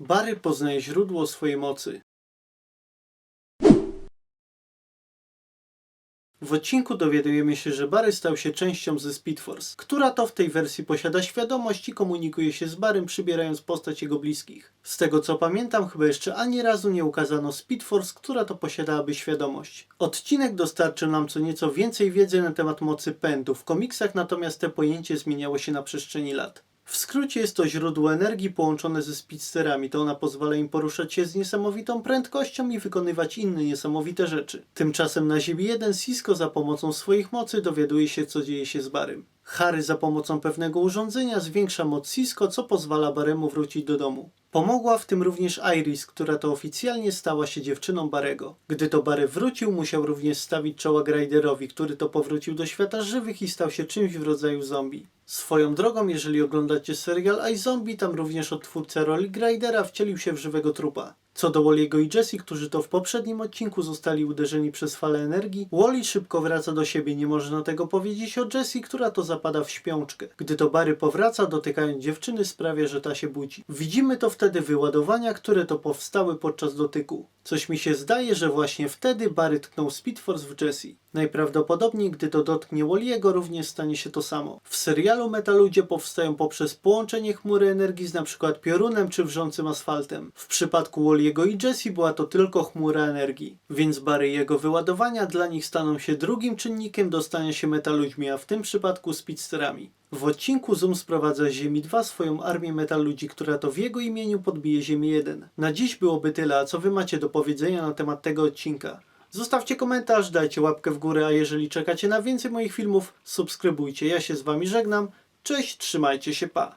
Barry poznaje źródło swojej mocy. W odcinku dowiadujemy się, że Barry stał się częścią ze Speed Force, która to w tej wersji posiada świadomość i komunikuje się z Barrym, przybierając postać jego bliskich. Z tego co pamiętam, chyba jeszcze ani razu nie ukazano Speed Force, która to posiadałaby świadomość. Odcinek dostarczył nam co nieco więcej wiedzy na temat mocy pędu. W komiksach natomiast te pojęcie zmieniało się na przestrzeni lat. W skrócie jest to źródło energii połączone ze speedsterami. To ona pozwala im poruszać się z niesamowitą prędkością i wykonywać inne niesamowite rzeczy. Tymczasem na Ziemi 1 Cisco za pomocą swoich mocy dowiaduje się co dzieje się z Barym. Harry za pomocą pewnego urządzenia zwiększa moc Cisco, co pozwala Baremu wrócić do domu. Pomogła w tym również Iris, która to oficjalnie stała się dziewczyną Barego. Gdy to Barry wrócił, musiał również stawić czoła Griderowi, który to powrócił do świata żywych i stał się czymś w rodzaju zombie. Swoją drogą, jeżeli oglądacie serial iZombie, tam również odtwórca roli Gridera wcielił się w żywego trupa. Co do Wally'ego i Jessie, którzy to w poprzednim odcinku zostali uderzeni przez falę energii, Wally szybko wraca do siebie. Nie można tego powiedzieć o Jessie, która to zapada w śpiączkę. Gdy to Barry powraca, dotykając dziewczyny, sprawia, że ta się budzi. Widzimy to wtedy wyładowania, które to powstały podczas dotyku. Coś mi się zdaje, że właśnie wtedy Barry tknął Speed Force w Jessie. Najprawdopodobniej, gdy to dotknie Wally'ego, również stanie się to samo. W serialu metaludzie powstają poprzez połączenie chmury energii z np. piorunem czy wrzącym asfaltem. W przypadku Wally'ego i Jessie była to tylko chmura energii, więc Barry i jego wyładowania dla nich staną się drugim czynnikiem do stania się metaludźmi, a w tym przypadku speedsterami. W odcinku Zoom sprowadza z Ziemi 2 swoją armię metaludzi, która to w jego imieniu podbije Ziemię 1. Na dziś byłoby tyle, a co wy macie do powiedzenia na temat tego odcinka? Zostawcie komentarz, dajcie łapkę w górę, a jeżeli czekacie na więcej moich filmów, subskrybujcie. Ja się z wami żegnam. Cześć, trzymajcie się, pa!